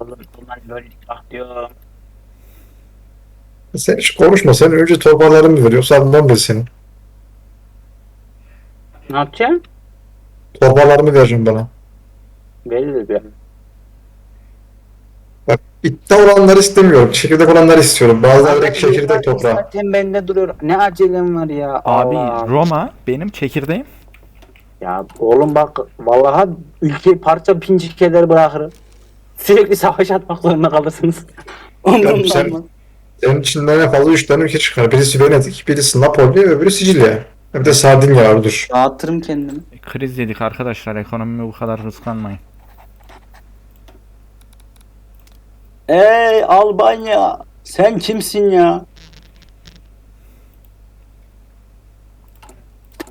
Oğlum ulan böyle ah diyorum. Sen hiç konuşma. Sen önce torbalarını mı veriyorsun? Almam ben senin. Ne yapacaksın? Torbalarını vereceğim bana. Belli bir. Bak iddia olanları istemiyorum. Çekirdek olanları istiyorum. Bazıları direkt çekirdek toprağı. Zaten bende duruyor. Ne acelem var ya. Abi Allah. Roma benim çekirdeğim. Ya oğlum bak vallahi ülkeyi parça pincik eder bırakırım. Sürekli savaş atmak zorunda kalırsınız. Ondan sen- mı? Senin içinden en fazla 3 tane ülke çıkar. Birisi Venedik, birisi Napoli, öbürü Sicilya. Bir de Sardinya var dur. Dağıtırım kendimi. Kriz yedik arkadaşlar. Ekonomimi bu kadar hızlanmayın. Ey Albanya! Sen kimsin ya?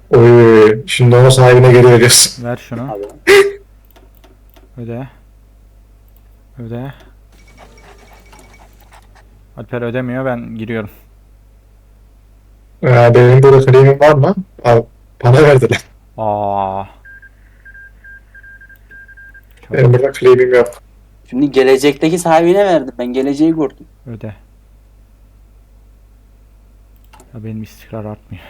Oy, şimdi onun sahibine geri veriyorsun. Ver şunu. Abi. Öde. Öde. Alper ödemiyor ben giriyorum. Ee, benim burada claim'im var mı? Al, bana verdiler. Aa. Çok Benim burada claim'im yok. Şimdi gelecekteki sahibine verdim. Ben geleceği gördüm. öde. Ya benim istikrar artmıyor.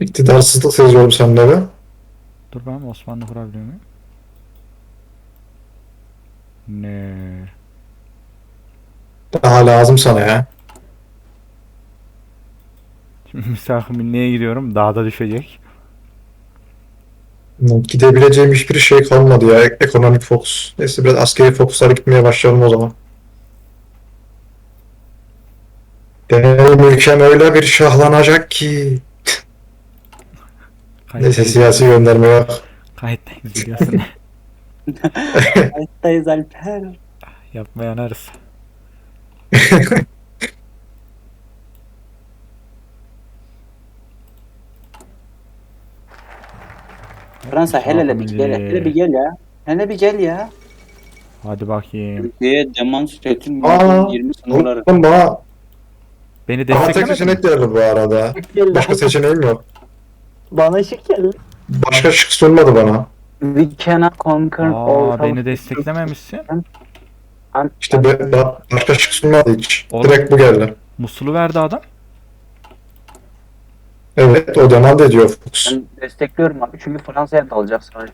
İktidarsızlık seziyorum sende de. Dur ben Osmanlı kurabiliyor muyum? Ne? Daha lazım sana ya. Şimdi misafir neye gidiyorum? Dağda düşecek. Gidebileceğim hiçbir şey kalmadı ya. Ek- Ekonomik fokus. Neyse biraz askeri fokuslara gitmeye başlayalım o zaman. Benim ülkem öyle bir şahlanacak ki. Neyse Kayıttayız. siyasi gönderme yok. Kayıttayız biliyorsun. Hayattayız Alper. Yapmaya yanarız. Fransa hele hele bir gel. Hele bir gel ya. Hele bir gel ya. Hadi bakayım. Türkiye'ye demonstratör Aa, 20 sınırları. Bana, Beni bana tek desteklemedin mi? seçenek geldi bu arada. Başka seçeneğim yok. Bana şık geldi. Başka şık sunmadı bana. We cannot conquer all Aa beni desteklememişsin. I'm- İşte be, ba- başka şık sunmadı hiç. Oğlum. Direkt bu geldi. Musul'u verdi adam. Evet o demand ediyor Fox. Ben destekliyorum abi çünkü Fransa'ya dalacak sadece.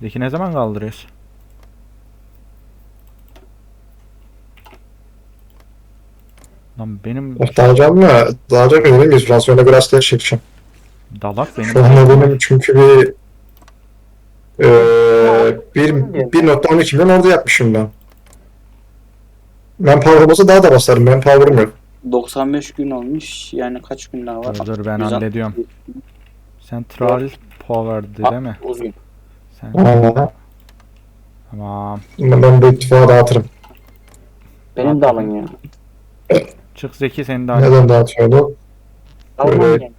Peki ne zaman kaldırıyorsun? Lan benim Dağılacağım mı? Dağılacak mı dedim biz Fransa'ya biraz daha çekeceğim. Dalak benim. Şu anda benim çünkü bir eee bir 1.12 milyon orada yapmışım ben. Ben power olmasa daha da basarım. Ben power'ım yok. 95 gün olmuş. Yani kaç gün daha var? Dur dur ben Güzel. hallediyorum. Central Power'dı değil mi? Uzun. Sen Aa, tamam. ben, bu ittifakı dağıtırım. Benim de alın ya. Çık Zeki seni de. Neden dağıtıyordu? Yani.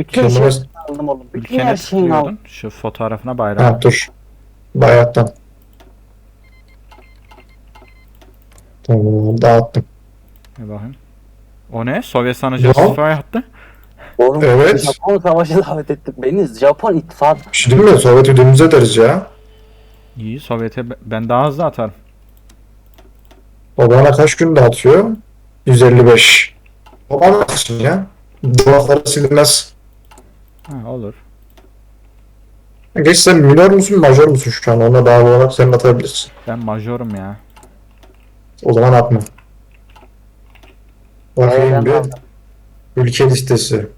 Bütün Kendime... şeyi aldım oğlum. Bütün Ülkene her şeyini aldım. tıklıyordun. Şu fotoğrafına bayrağı. Ha dur. Bayattan. Tamam dağıttım. Bir bakayım. O ne? Sovyet sanıcı Ya. istifa yaptı. Oğlum Evet. Japon savaşı davet ettim. Beni Japon ittifakı. Bir şey değil mi? Sovyet ödülümüzü ederiz ya. İyi Sovyet'e be- ben daha hızlı atarım. O bana kaç gün dağıtıyor? 155. O bana kaçın ya. Dolapları silinmez. Ha olur. Geç sen minör musun, majör musun şu an? Ona bağlı olarak sen atabilirsin. Ben majorum ya. O zaman atma. Bakayım bir. Ülke listesi.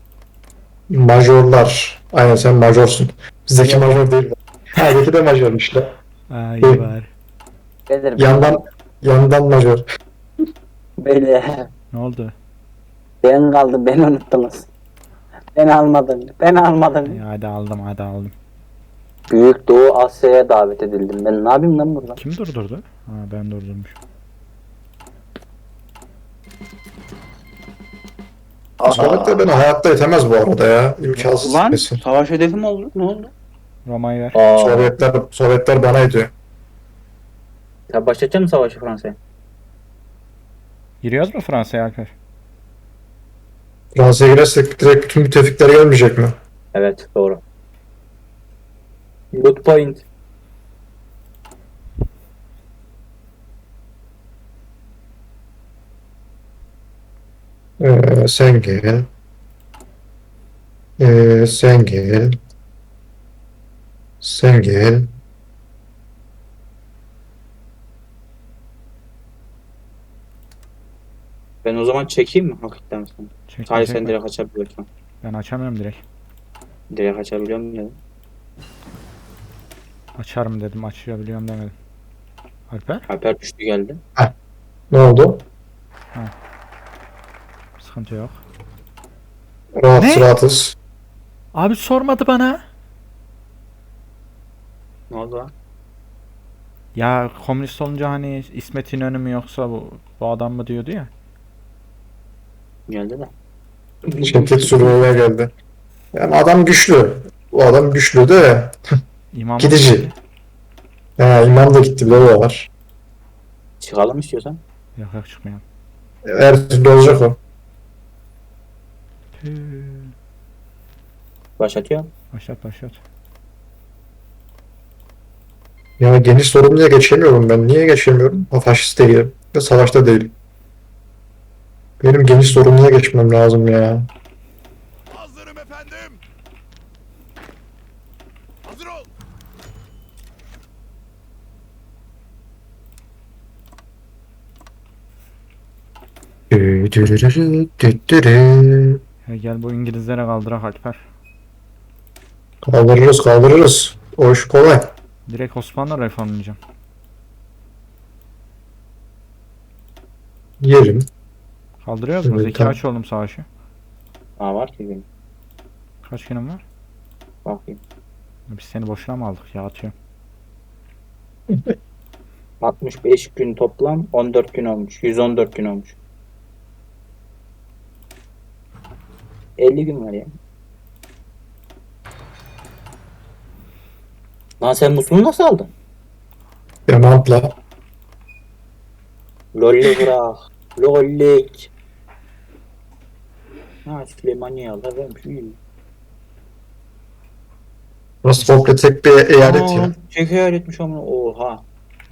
Majorlar. Aynen sen majorsun. Bizdeki major değil. Ha Zeki de majörmüş la. Ha iyi iyi bari. Gelir. Yandan, yandan majör. Böyle. Ne oldu? Ben kaldım. Beni unuttunuz. Beni almadın. Beni almadın. Ya hadi aldım hadi aldım. Büyük Doğu Asya'ya davet edildim. Ben ne yapayım lan burada? Kim durdurdu? Ha ben durdurmuşum. Sovyet de beni hayatta yetemez bu arada ya. İmkansız Lan kesin. savaş hedefi mi oldu? Ne oldu? Roma'yı ver. Aa. Sovyetler, Sovyetler bana ediyor. Sen başlatacak mısın savaşı Fransa'ya? Giriyoruz mu Fransa'ya Alper? Fransa'ya girersek direkt bütün müttefikler gelmeyecek mi? Evet doğru. Good point. Ee, sen gel. Ee, sen gel. Sen gel. Ben o zaman çekeyim mi hakikaten sana? Çekme, Hayır sen direkt açabiliyorsun. Ben açamıyorum direkt. Direkt açabiliyorum ya. Açarım dedim açabiliyorum demedim. Alper Alper düştü geldi. Ne oldu? sıkıntı yok. Rahat Ne? rahatız. Abi sormadı bana. Ne oldu lan? Ya komünist olunca hani İsmet İnönü mü yoksa bu, bu adam mı diyordu ya. Geldi de. Şevket Süreyya geldi. Yani adam güçlü. Bu adam güçlü de İmam Gidici. he, imam da gitti bile o da var. Çıkalım istiyorsan. Yok yok çıkmayalım. Her türlü olacak o. Tüh. Başlatıyor. Başlat başlat. Ya geniş sorumluya geçemiyorum ben. Niye geçemiyorum? O faşist değilim. Ve savaşta değilim. Benim geniş sorumluya geçmem lazım ya. Hazırım efendim. Hazır ol. Dü-dü-dü. Ya gel bu İngilizlere kaldırak Alper. Kaldırırız kaldırırız. O iş kolay. Direkt Osmanlı reformlayacağım. Yerim. Kaldırıyoruz mu? Evet, Zeki tamam. aç oğlum savaşı. Aa var ki benim. Kaç günüm var? Bakayım. Biz seni boşuna mı aldık ya atıyorum. 65 gün toplam 14 gün olmuş. 114 gün olmuş. 50 gün var ya. Lan sen Musul'u nasıl aldın? Demantla. Lolli bırak. Lollik. Ha Süleymaniye aldı. vermiş. iyi. Burası komple tek bir eyalet Aa, ya. Çek eyaletmiş ama. Oha.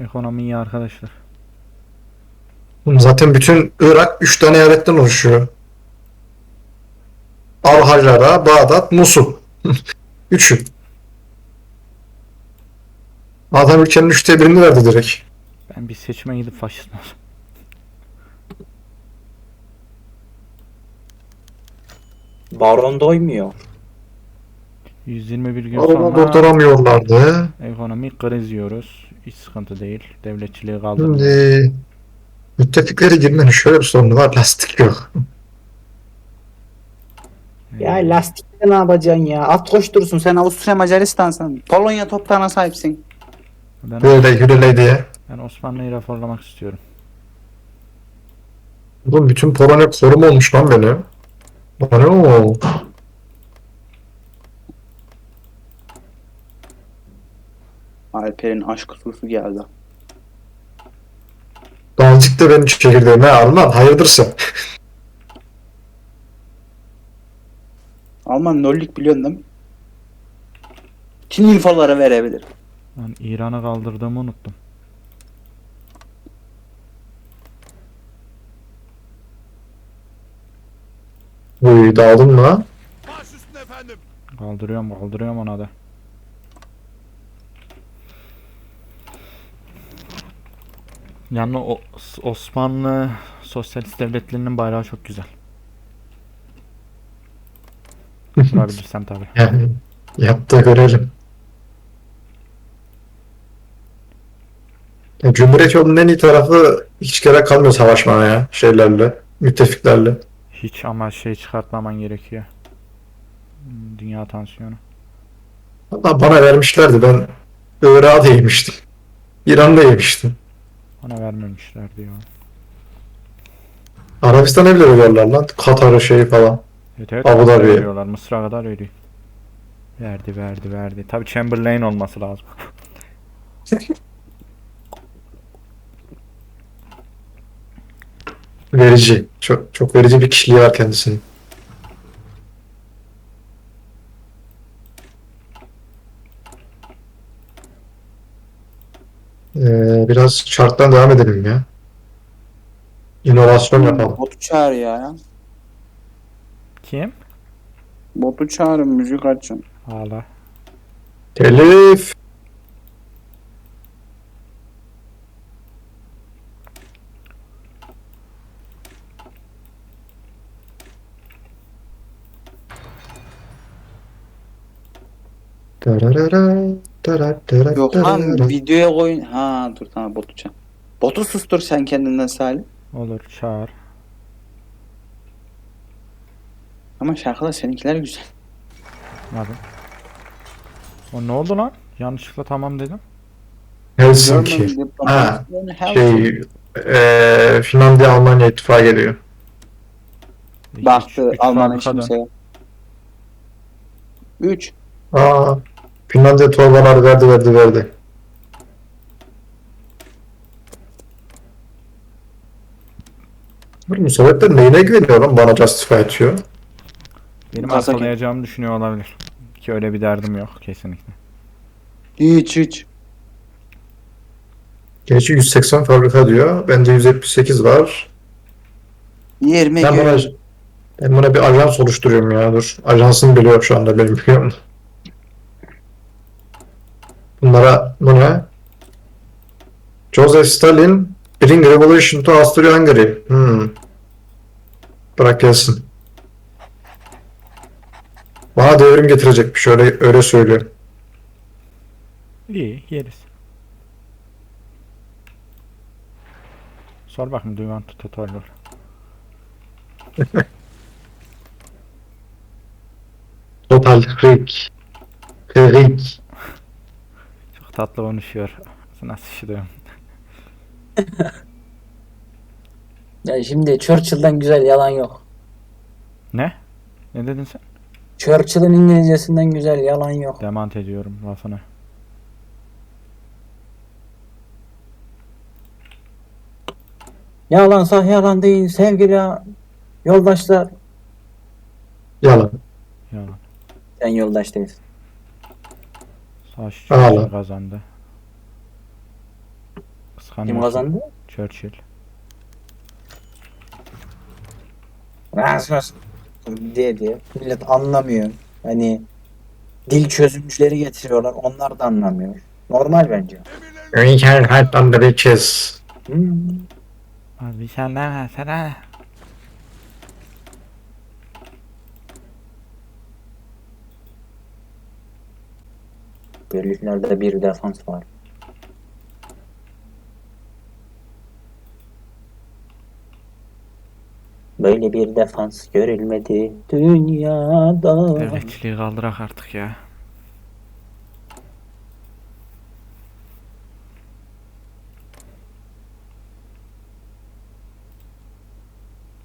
Ekonomi iyi arkadaşlar. Zaten bütün Irak 3 tane eyaletten oluşuyor. Al-Hacara, Bağdat, Musul. Üçü. Adam ülkenin üçte birini verdi direkt. Ben bir seçime gidip faşist mi Baron doymuyor. 121 gün Ama sonra durduramıyorlardı. ekonomik kriz yiyoruz. Hiç sıkıntı değil. Devletçiliği kaldırdı. Şimdi müttefikleri girmenin şöyle bir sorunu var. Lastik yok. Ya lastikte ne yapacaksın ya? At koşturursun. Sen Avusturya Macaristan'sın. Polonya toprağına sahipsin. Ben, Böyle yürele diye. ben Osmanlı'yı reformlamak istiyorum. Oğlum bütün Polonya koruma olmuş lan beni. Ano. Alper'in aşk hususu geldi. Azıcık da benim çekirdeğime Alman. Hayırdır sen? Alman nollik biliyorsun değil mi? Tüm infoları verebilir. Ben İran'ı kaldırdığımı unuttum. Uy dağıldın mı lan? Baş üstüne efendim. Kaldırıyorum kaldırıyorum ona da. Yani o Osmanlı sosyalist devletlerinin bayrağı çok güzel. Kurabilirsem tabi. Yani yap da görelim. Cumhuriyet yolunun en iyi tarafı hiç gerek kalmıyor savaşmaya ya şeylerle, müttefiklerle. Hiç ama şey çıkartmaman gerekiyor. Dünya tansiyonu. Hatta bana vermişlerdi ben Irak'a da yemiştim. İran'da yemiştim. Bana vermemişler diyor. Arabistan'a bile veriyorlar lan. Katar'ı şey falan. Evet evet. Abu Dhabi. veriyorlar. Mısır'a kadar veriyor. Verdi verdi verdi. Tabi Chamberlain olması lazım. Verici. Çok, çok verici bir kişiliği var kendisinin. Ee, biraz şarttan devam edelim ya. İnovasyon yapalım. Botu çağır ya. Kim? Botu çağırın müzik açın. Hala. Telif. Yok darara. lan videoya koyun. Ha dur tamam botu çağır. Botu sustur sen kendinden Salih. Olur çağır. Ama şarkılar seninkiler güzel. Hadi. O ne oldu lan? Yanlışlıkla tamam dedim. Helsinki. German Ha, help. Şey, eee Finlandiya Almanya ittifak ediyor. İki- Baktı üç Alman'ın fabrika dön. kimseye. 3. Aa, Finlandiya torbalar verdi verdi verdi. Bu sebepler neyine güveniyor lan bana justify ediyor. Benim Kazak- arkalayacağımı düşünüyor olabilir. Ki öyle bir derdim yok kesinlikle. Hiç hiç. Gerçi 180 fabrika diyor. Bende 178 var. 20 Ben gün. buna, ben buna bir ajans oluşturuyorum ya. Dur. Ajansını biliyorum şu anda benim biliyorum. Bunlara bu ne? Joseph Stalin Bring Revolution to Austria-Hungary. Hmm. Bırak gelsin. Bana devrim getirecekmiş öyle öyle söylüyor. İyi yeriz. Sor bakayım do you want to tutorial? Total Krieg. Krieg. Çok tatlı konuşuyor. Nasıl şişiriyorum. Ya şimdi Churchill'dan güzel yalan yok. Ne? Ne dedin sen? Churchill'ın İngilizcesinden güzel yalan yok. Demant ediyorum lafını. Yalansa yalan değil sevgili yoldaşlar. Yalan. Yalan. Sen yoldaş değilsin. Savaş Hala. Churchill kazandı. Kıskanıyorsun. Kim kazandı? Churchill. Diye diye. Millet anlamıyor. Hani dil çözümcüleri getiriyorlar. Onlar da anlamıyor. Normal bence. We can hide on the beaches. Hmm. Abi sen ne mesela? Birliklerde bir defans var. Böyle bir defans görülmedi dünyada. Devletçiliği kaldırak artık ya.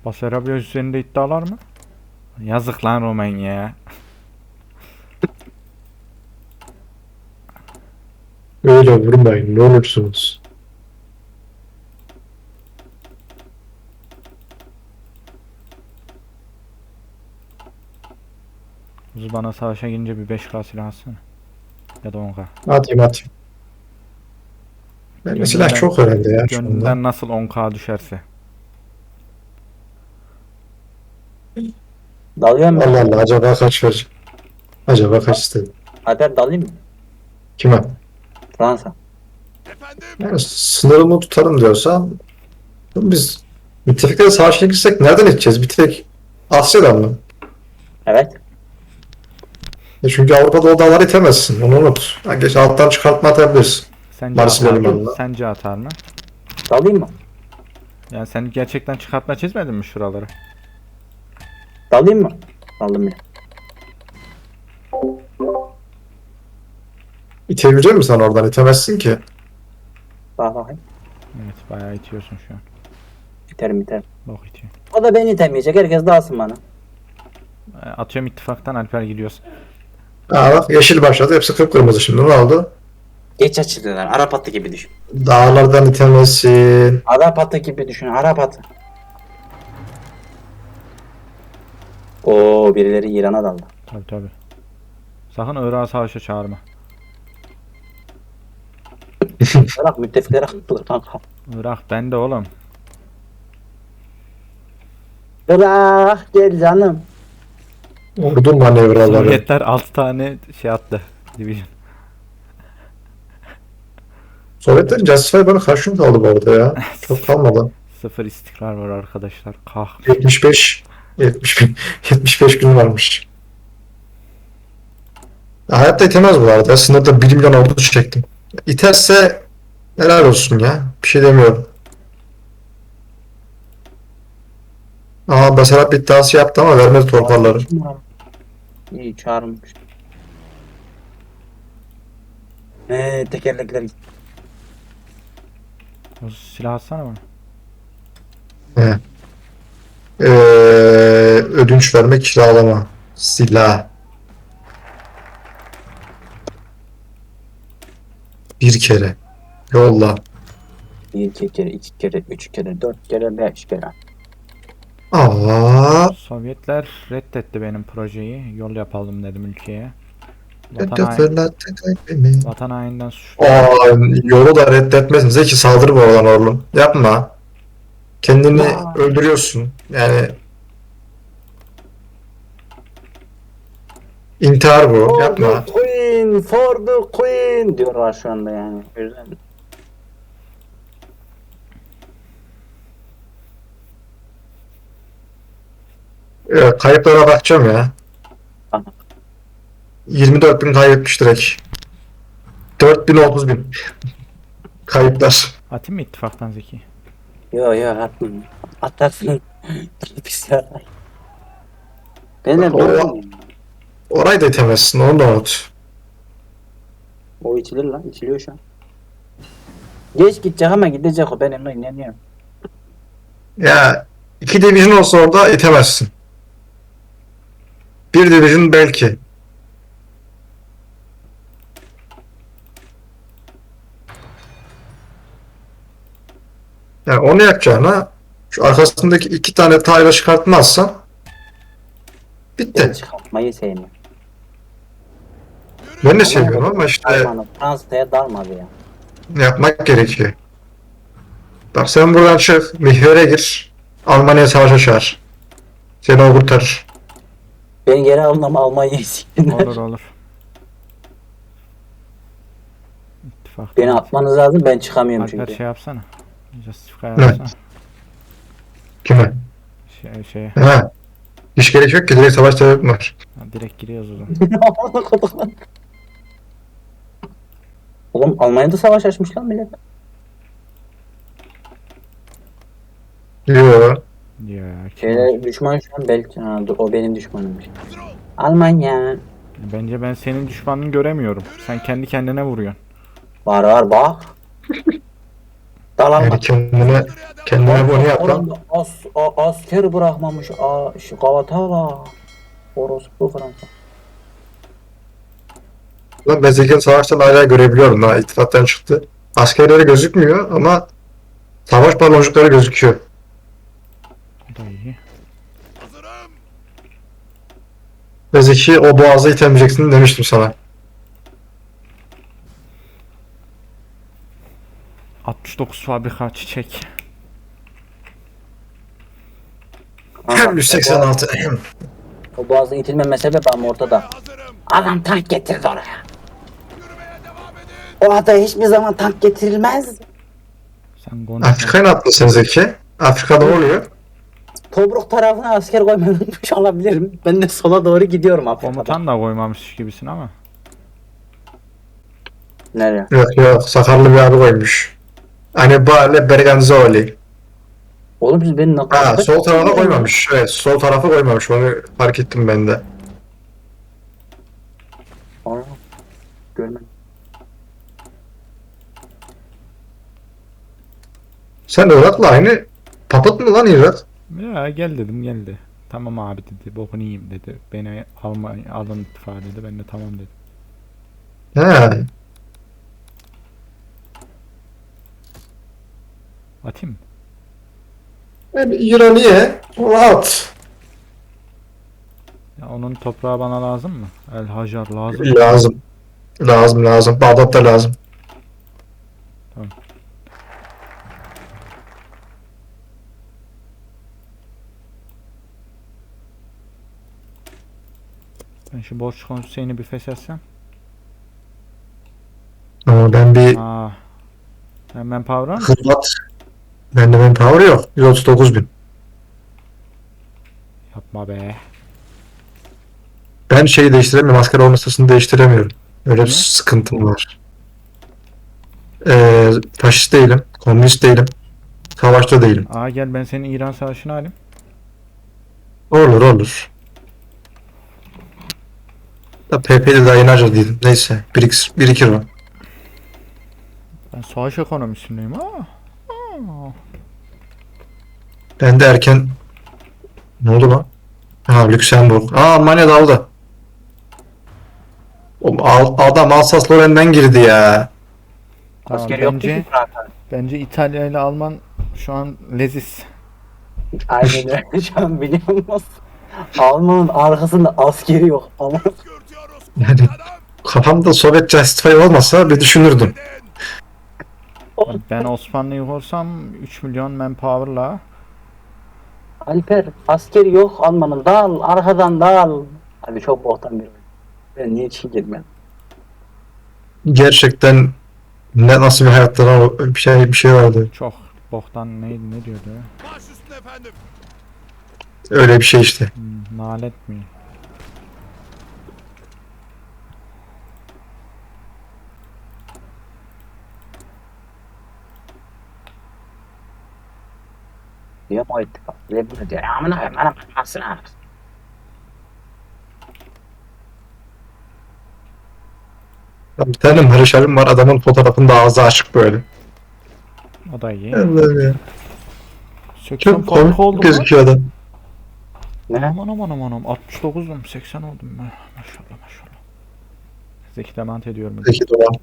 Basarabya üzerinde iddialar mı? Yazık lan Romanya. Öyle vurmayın ne olursunuz. Uz bana savaşa girince bir 5K silah alsana. Ya da 10K. Atayım atayım. Ben silah Gönlümden- çok herhalde ya şu anda. Gönlünden nasıl 10K düşerse. Dalıyorum ben. Allah Allah acaba kaç verecek? Acaba kaç istedi? Alper dalayım mı? Kime? Fransa. efendim. Yani sınırımı tutarım diyorsan biz müttefiklerle savaşa girsek nereden edeceğiz? Bir tek Asya'dan mı? Evet. E çünkü Avrupa'da o dağları itemezsin. Onu unut. Ha, geç alttan çıkartma atabilirsin. Sence Marsilya atar mı? limanına. Sence atar mı? Dalayım mı? Yani sen gerçekten çıkartma çizmedin mi şuraları? Dalayım mı? Daldım bile. İtebilecek misin sen oradan? İtemezsin ki. Bak bakayım. Evet bayağı itiyorsun şu an. Biterim biterim. Bok itiyor. O da beni itemeyecek. Herkes dalsın bana. E, Atıyorum ittifaktan Alper gidiyoruz. Aa bak yeşil başladı. Hepsi kıpkırmızı şimdi. Ne oldu? Geç açılıyorlar. Arap atı gibi düşün. Dağlardan itemezsin. Arap atı gibi düşün. Arap atı. Oo birileri İran'a daldı. Tabi tabi. Sakın Irak'a savaşa çağırma. Irak müttefiklere katılır kanka. Irak bende oğlum. Irak gel canım. Ordu manevraları. Sovyetler 6 tane şey attı. Division. Sovyetlerin Justify bana kaç gün kaldı bu arada ya? Çok kalmadı. Sıfır istikrar var arkadaşlar. Kah. 75 70 bin- 75 gün varmış. Ya hayatta itemez bu arada. Sınırda 1 milyon ordu çektim. İterse helal olsun ya. Bir şey demiyorum. Aa Basarap iddiası yaptı ama vermedi torparları. İyi çağırmış. Eee tekerlekler gitti. O silah atsana bana. Ee, ödünç vermek kiralama. Silah. Bir kere. Yolla. Bir iki kere, iki kere, üç kere, dört kere, beş kere. Aa, Sovyetler reddetti benim projeyi. Yol yapalım dedim ülkeye. Vatan, hain, Vatan haininden suçlu. Aa, yolu da reddetmesin. Zeki saldırı bu olan oğlum. Yapma. Kendini Ya. öldürüyorsun. Yani intihar bu. Yapma. Queen, for the Queen diyorlar şu anda yani. O yüzden Ee, kayıplara bakacağım ya. Tamam. 24 bin kaybetmiş direkt. 4 bin 30 bin. Kayıplar. Atayım mı ittifaktan Zeki? Yo yo atmayın. Atarsın. Pis ya. Ben de. Orayı da itemezsin. Onu da unut. O içilir lan. içiliyor şu an. Geç gidecek ama gidecek o. Ben ona inanıyorum. Ya iki division olsa orada itemezsin. Bir division belki. Yani onu yapacağına şu arkasındaki iki tane tayla çıkartmazsan Ben bitti. çıkartmayı sevmiyorum. Ben de seviyorum ama işte Almanı Fransa'ya dalmadı ya. yapmak gerekiyor. Bak sen buradan çık, mihvere gir, Almanya savaşa çağır. Seni o kurtarır. Ben geri almam Almanya'yı siktinler. Olur olur. İttifak. Beni atmanız lazım ben çıkamıyorum Alper çünkü. şey yapsana. Justify Evet. yapsana. Kime? Şey, şeye. Ha. Hiç gerek yok ki direkt savaş sebebim var. Ha, direkt giriyoruz o zaman. Amına kodum lan. Oğlum Almanya'da savaş açmış lan millet. Yo. Ya, Şeyler düşman şu an belki. Ha, dur, o benim düşmanımmış. Almanya. Bence ben senin düşmanını göremiyorum. Sen kendi kendine vuruyorsun. Var var bak. Dalalım. Yani kendine, kendine bunu yap lan. As, a- asker bırakmamış. A, şu Galatala. Orospu Fransa. Lan ben Zeki'nin savaştan hala görebiliyorum. Daha ittifaktan çıktı. Askerleri gözükmüyor ama savaş baloncukları gözüküyor. Bu da iyi. Hazırım. Ve Zeki o boğazı itemeyeceksin demiştim sana. 69 fabrika çiçek. Aha, 186. O boğazın itilmeme sebebi ama ortada. Adam tank getirdi oraya. O adaya hiçbir zaman tank getirilmez. Sen konuş. Afrika'ya ne yaptın sen Zeki? Afrika'da oluyor? Tobruk tarafına asker koymayı unutmuş olabilirim. Ben de sola doğru gidiyorum Afrika'da. Komutan da koymamış gibisin ama. Nereye? Yok yok sakarlı bir abi koymuş. Hani Bale Berganzoli. Oğlum siz beni ne Ha sol tarafa koymamış. Evet sol tarafa koymamış. Onu fark ettim ben de. Aa, Görmedim. Sen Irak'la aynı papat mı lan Irak? Ya gel dedim geldi. Tamam abi dedi. Bokunu yiyeyim dedi. Beni alma, alın ittifak dedi. Ben de tamam dedim. He. Atayım mı? Yani niye? Rahat. Ya onun toprağı bana lazım mı? El Hajar lazım. Lazım. Lazım lazım. Bağdat'ta lazım. Tamam. Ben şu borç konseyini bir feshetsem. Ama ben bir Aa. Hemen power'a mı? Hırvat. Bende ben power yok. 139 bin. Yapma be. Ben şeyi değiştiremiyorum. Asker olma sırasını değiştiremiyorum. Öyle bir Ne? sıkıntım var. Ee, faşist değilim. Komünist değilim. Savaşta değilim. Aa gel ben senin İran savaşını alayım. Olur olur. Da PP'de daha yeni harcadıydım. Neyse. Birik, birikir o. Ben savaş ekonomisindeyim. Aa. Ben de erken... Ne oldu lan? Ha Lüksemburg. Aa Almanya daldı. Oğlum, al- adam Alsas Lorraine'den girdi ya. Tamam, Asker yok bence, ki zaten. bence İtalya ile Alman şu an leziz. Aynen öyle şu an biliyor musun? Alman'ın arkasında askeri yok ama. Yani kafamda Sovyet Justify olmasa bir düşünürdüm. Ben Osmanlı'yı olsam 3 milyon manpower'la Alper askeri yok Alman'ın dal arkadan dal. Abi çok boktan bir oyun. Ben niye Çin girmedim? Gerçekten ne nasıl bir hayatta bir şey bir şey vardı. çok boktan ne, ne diyordu ya? Baş üstüne efendim. Öyle bir şey işte. Hmm, nalet mi? Diyor o ittifak. Ve bunu diyor. Amına koyayım anam anasını Bir tane marşalim var adamın fotoğrafında ağzı açık böyle. O da iyi. Allah'ım ya. 80 Çok komik oldu gözüküyor adam. Ne? Aman aman aman aman 69'dum 80 oldum ben. Maşallah maşallah. Zeki dement ediyorum. Peki Doğan.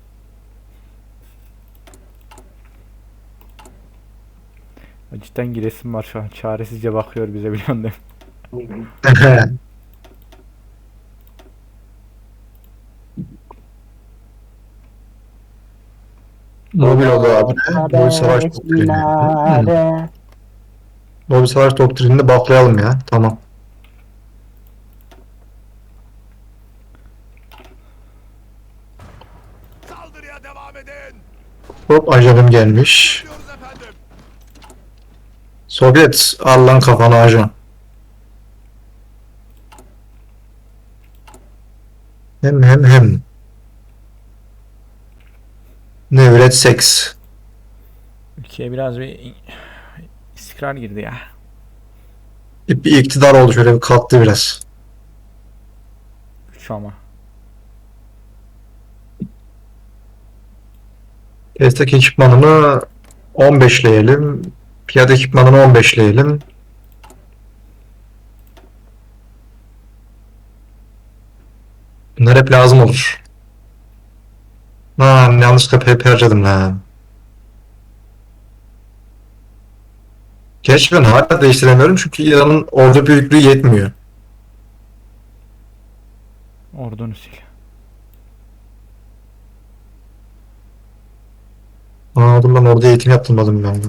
Cidden giresim var şu an. Çaresizce bakıyor bize biliyorsun değil mi? Mobil oldu abi. Mobil savaş doktrini. Minare. Mobil savaş doktrinini baklayalım ya. Tamam. Saldırıya devam edin. Hop ajanım gelmiş. Sovyet al lan kafanı ajan. Hem hem hem. Nevret seks. Ülkeye biraz bir istikrar girdi ya. Bir iktidar oldu şöyle bir kalktı biraz. Güç ama. Destek ekipmanını 15'leyelim. Piyade ekipmanını 15'leyelim. Bunlar hep lazım olur. Lan yanlışlıkla PP harcadım lan. Gerçi ben hala değiştiremiyorum çünkü İran'ın ordu büyüklüğü yetmiyor. Ordunu sil. Aa dur lan orada eğitim yaptırmadım ben.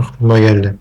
Aklıma geldi.